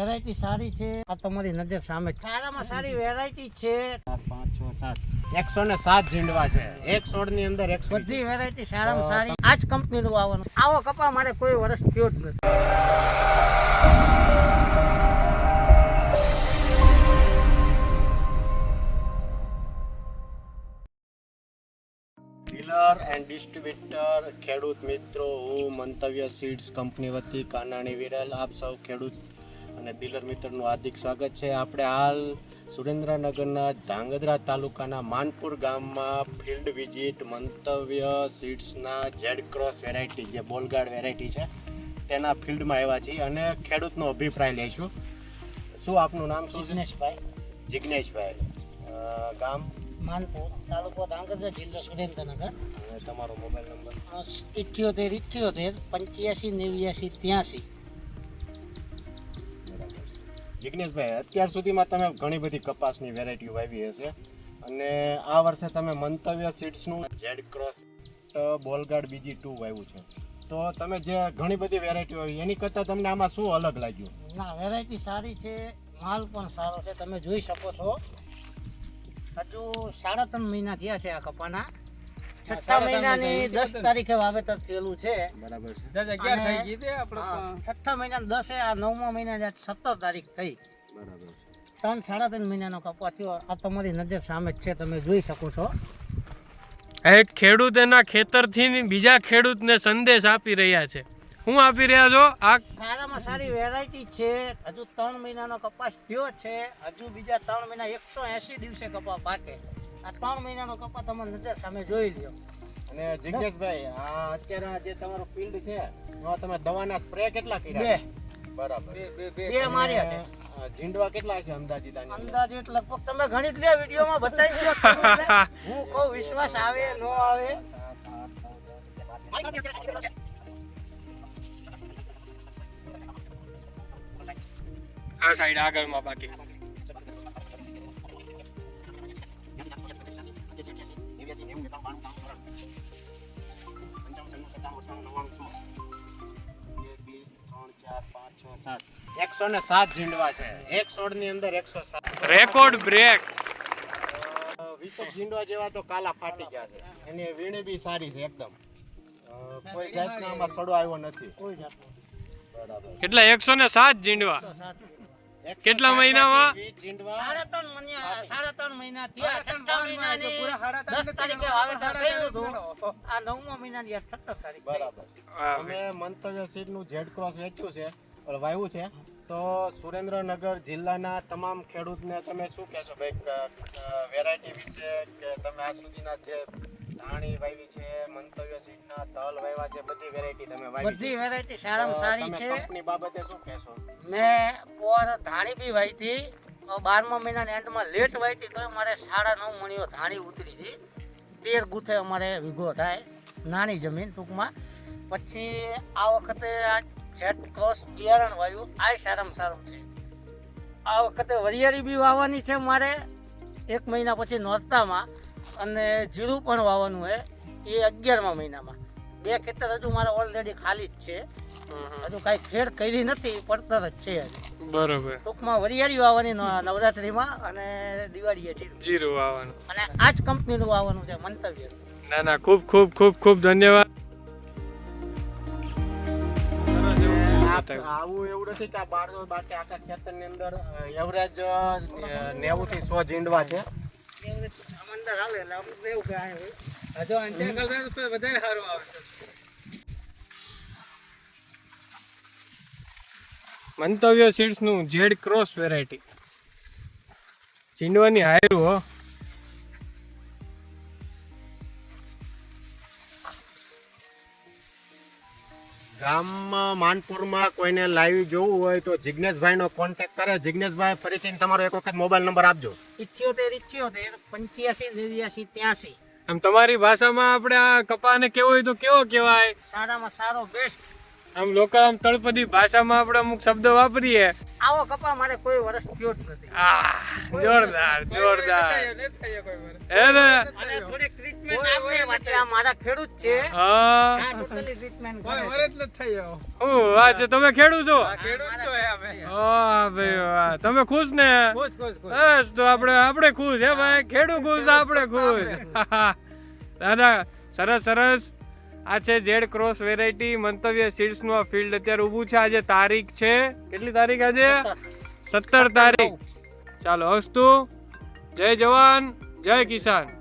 Variety સારી છે. આ તમારી નજર સામે. સારામાં સારી વેરાયટી છે. ચાર પાંચ છ સાત. એકસો ને સાત ઝીંડવા છે. એક છોડની અંદર એકસો બધી વેરાયટી સારામાં સારી. આ જ કંપનીનું આવવાનું આવો કપા મારે કોઈ વર્ષ થયો જ નથી. ડીલર એન્ડ ડિસ્ટ્રીબ્યુટર ખેડૂત મિત્રો હું મંતવ્ય સીડ્સ કંપની વતી કાનાણી વિરલ. આપ સૌ ખેડૂત અને ડીલર મિત્રનું હાર્દિક સ્વાગત છે. આપણે હાલ સુરેન્દ્રનગરના ધાંગધ્રા તાલુકાના માનપુર ગામમાં ફિલ્ડ વિઝિટ મંતવ્ય સીડ્સના જેડ ક્રોસ વેરાયટી જે બોલગાર્ડ વેરાયટી છે તેના ફિલ્ડમાં આવ્યા છીએ અને ખેડૂતનો અભિપ્રાય લઈશું શું આપનું નામ શું જિગ્નેશભાઈ. જિગ્નેશભાઈ. ગામ? માનપુર તાલુકો ધાંગધ્રા જિલ્લો સુરેન્દ્રનગર. તમારો મોબાઈલ નંબર? ઇઠ્યોતેર ઇઠ્યોતેર પંચ્યાસી નેવ્યાસી ત્યાંસી. જિગ્નેશભાઈ, અત્યાર સુધીમાં તમે ઘણી બધી કપાસની વેરાયટીઓ વાવી હશે અને આ વર્ષે તમે મંતવ્ય સીડ્સનું જેડ ક્રોસ બોલગાર્ડ બીજી ટુ વાવ્યું છે. તો તમે જે ઘણી બધી વેરાયટીઓ આવી એની કરતાં તમને આમાં શું અલગ લાગ્યું? ના વેરાયટી સારી છે, માલ પણ સારો છે, તમે જોઈ શકો છો. હજુ સાડા ત્રણ મહિના થયા છે આ કપાના. છઠ્ઠા મહિનાની દસ તારીખે વાવેતર થયેલું છે. બરાબર છે. દસ અગિયાર થઈ ગઈ તે આપણે છઠ્ઠા મહિના દસે આ નવમા મહિના સત્તર તારીખ થઈ. બરાબર ત્રણ સાડા ત્રણ મહિનાનો કપા થયો. આ તમારી નજર સામે જ છે તમે જોઈ શકો છો. એક ખેડૂત એના ખેતરથી બીજા ખેડૂતને સંદેશ આપી રહ્યા છે. હું આપી રહ્યા છો? આ સારામાં સારી વેરાયટી છે. હજુ ત્રણ મહિનાનો કપાસ થયો છે. હજુ બીજા ત્રણ મહિના એકસો એસી દિવસે કપા પાકે. આ ત્રણ મહિનાનો કપા તમારી નજર સામે જોઈ લ્યો. અને જિગ્નેશભાઈ આ અત્યારે આ જે તમારો ફિલ્ડ છે એમાં તમે દવાના સ્પ્રે કેટલા કર્યા? બે? બરાબર. બે માર્યા છે. જીંડવા કેટલા છે અંદાજિત આની અંદાજિત લગભગ તમે ઘણી જ લ્યો વિડીયોમાં બતાવી દો. હું કહું વિશ્વાસ આવે નો આવે? બાકી એકસો ને સાત ઝીંડવા છે. એક ની અંદર એકસો સાત. રેકોર્ડ બ્રેક વીસ ઝીંડવા જેવા તો કાલા ફાટી ગયા છે. એની વીણી બી સારી છે એકદમ. કોઈ જાતના આમાં સડો આવ્યો નથી. કોઈ જાતનું. બરાબર. એટલે એકસો ને સાત ઝીંડવા. કેટલા મહિનામાં? સાડા ત્રણ મહિના સાડા ત્રણ મહિના થયા. છઠ્ઠા મહિનાની દસ તારીખે વાવેતર કર્યું હતું. આ નવમા મહિનાની તારીખ બરાબર. અમે મંતવ્ય સીડનું ઝેડ ક્રોસ વેચ્યું છે વાવ્યું છે. તો સુરેન્દ્રનગર જિલ્લાના તમામ ખેડૂતને તમે શું કહેશો? ભાઈ વેરાયટી વિશે કે તમે આ સુધીના જે ધાણી વાવી છે મંતવ્ય સીટના તલ વાવ્યા છે બધી વેરાયટી તમે વાવી બધી વેરાયટી સારામાં સારી છે. કંપની બાબતે શું કહેશો? મેં પોર ધાણી બી વાવી હતી બારમા મહિનાના એન્ડમાં લેટ વાવી હતી તો મારે સાડા નવ મણીઓ ધાણી ઉતરી હતી. તેર ગુથે અમારે વીઘો થાય નાની જમીન ટૂંકમાં. પછી આ વખતે આ જેટ ક્રોસ બિયારણ વાવ્યું આ સારામાં સારું છે. આ વખતે વરિયાળી બી વાવવાની છે મારે. એક મહિના પછી નોરતામાં અને જીરું પણ વાવવાનું છે એ અગિયારમા મહિનામાં. બે ખેતર હજુ મારે ઓલરેડી ખાલી જ છે. હજુ કાંઈ ખેડ કરી નથી પડતર જ છે બરોબર. ટૂંકમાં વરિયાળી વાવવાની નવરાત્રીમાં અને દિવાળીએ જીરું. વાવવાનું. અને આ જ કંપનીનું વાવવાનું છે મંતવ્ય. ના ના ખૂબ ખૂબ ખૂબ ખૂબ ધન્યવાદ. આવું એવું નથી કે આ બાર બાકી આખા ખેતરની અંદર એવરેજ નેવું થી સો ઝીંડવા છે. અંદર હાલે એટલે અમુક સારું આવે મંતવ્ય સીડ્સનું ઝેડ ક્રોસ વેરાયટી. ચીંડવાની હાયરું હો. ગામમાં માનપુરમાં કોઈને લાઈવ જોવું હોય તો જિજ્ઞેશભાઈનો કોન્ટેક્ટ કરે. જિજ્ઞેશભાઈ ફરીથી તમારો એક વખત મોબાઈલ નંબર આપજો. ઇઠ્યોતેર ઇઠ્યોતેર પંચ્યાસી નેવ્યાસી ત્યાંસી. આમ તમારી ભાષામાં આપણે આ કપાને કેવો હોય તો કેવો કહેવાય? સારામાં સારો બેસ્ટ આમ લોકો આમ તળપદી ભાષામાં આપણે અમુક શબ્દ વાપરીએ. આવો કપા મારે કોઈ વર્ષ થયો જ નથી. આહ જોરદાર જોરદાર. હે ને? અને થોડી ટ્રીટમેન્ટ આપને વાતે આ મારા ખેડૂત છે. હા. આ ટોટલી ટ્રીટમેન્ટ કરે છે. હું વાત છે તમે ખેડૂત છો? ખેડૂત છો વાહ ભાઈ વાહ. તમે ખુશ ને? બસ તો આપણે આપણે ખુશ. હે ભાઈ? ખેડૂત ખુશ આપણે ખુશ. દાદા સરસ સરસ. આ છે જેડ ક્રોસ વેરાયટી મંતવ્ય સીડ્સનું આ ફિલ્ડ અત્યારે ઊભું છે. આજે તારીખ છે. કેટલી તારીખ આજે? સત્તર તારીખ. ચાલો હસ્તુ. જય જવાન જય કિસાન.